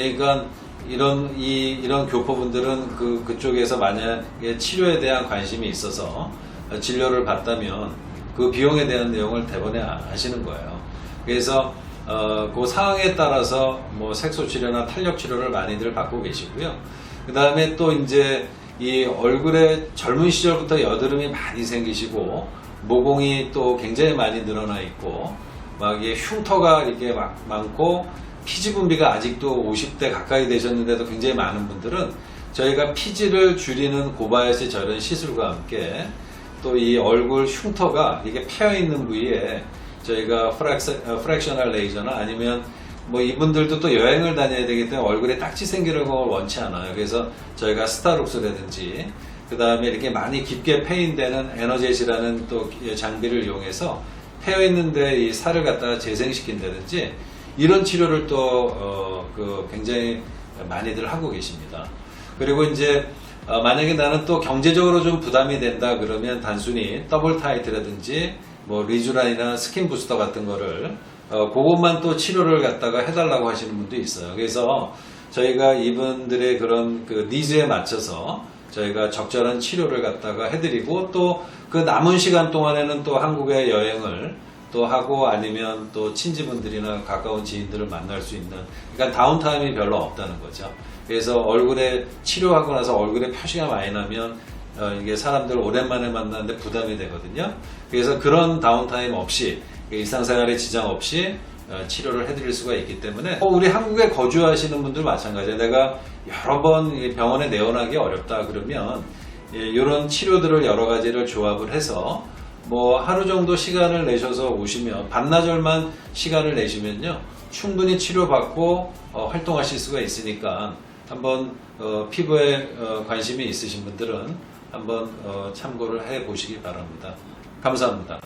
그러니까 이런 이 이런 교포분들은 그 그쪽에서 만약에 치료에 대한 관심이 있어서 진료를 받다면 그 비용에 대한 내용을 대본에 아- 아시는 거예요. 그래서 어, 그 상황에 따라서 뭐 색소 치료나 탄력 치료를 많이들 받고 계시고요. 그 다음에 또 이제 이 얼굴에 젊은 시절부터 여드름이 많이 생기시고 모공이 또 굉장히 많이 늘어나 있고 막 이게 흉터가 이렇게 막 많고 피지 분비가 아직도 50대 가까이 되셨는데도 굉장히 많은 분들은 저희가 피지를 줄이는 고바이오스 절연 시술과 함께 또 이 얼굴 흉터가 이게 패여 있는 부위에 저희가 프랙스, 어, 프랙셔널 레이저나 아니면 뭐 이분들도 또 여행을 다녀야 되기 때문에 얼굴에 딱지 생기는 걸 원치 않아요. 그래서 저희가 스타룩스라든지 그 다음에 이렇게 많이 깊게 패인되는 에너제시라는 또 장비를 이용해서 패여 있는데 이 살을 갖다가 재생시킨다든지 이런 치료를 또 어, 그 굉장히 많이들 하고 계십니다. 그리고 이제 어, 만약에 나는 또 경제적으로 좀 부담이 된다 그러면 단순히 더블 타이트라든지 뭐 리주란이나 스킨 부스터 같은 거를 어, 그것만 또 치료를 갖다가 해달라고 하시는 분도 있어요. 그래서 저희가 이분들의 그런 그 니즈에 맞춰서 저희가 적절한 치료를 갖다가 해드리고 또 그 남은 시간 동안에는 또 한국에 여행을 또 하고 아니면 또 친지분들이나 가까운 지인들을 만날 수 있는 그러니까 다운타임이 별로 없다는 거죠. 그래서 얼굴에 치료하고 나서 얼굴에 표시가 많이 나면 어, 이게 사람들 오랜만에 만나는데 부담이 되거든요. 그래서 그런 다운타임 없이 일상생활에 지장 없이 어, 치료를 해드릴 수가 있기 때문에 어, 우리 한국에 거주하시는 분들 마찬가지예요. 내가 여러 번이 병원에 내원하기 어렵다 그러면 이런 치료들을 여러 가지를 조합을 해서 뭐 하루 정도 시간을 내셔서 오시면 반나절만 시간을 내시면요 충분히 치료받고 어, 활동하실 수가 있으니까 한번 어, 피부에 어, 관심이 있으신 분들은 한번 어, 참고를 해 보시기 바랍니다. 감사합니다.